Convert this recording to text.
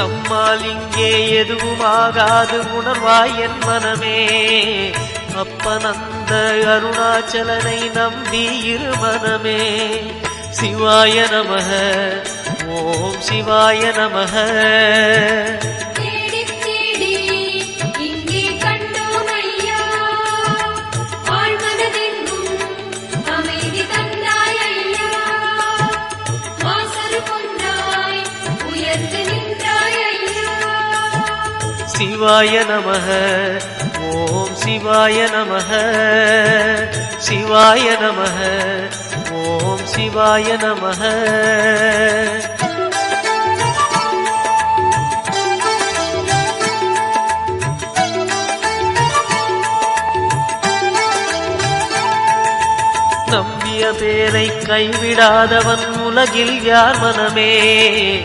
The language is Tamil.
நம்மால் இங்கே எதுவும் ஆகாது உணர்வாய் என் மனமே. அப்பனந்த அருணாச்சலனை நம்பி இரு மனமே சிவாய நமக ஓம் சிவாய நமக. சிவாய நமக. ஓம் சிவாய நமக. சிவாய நமக. ஓம் சிவாய நமக. நம்பிய பேரை கைவிடாதவன் உலகில் யார் மனமே?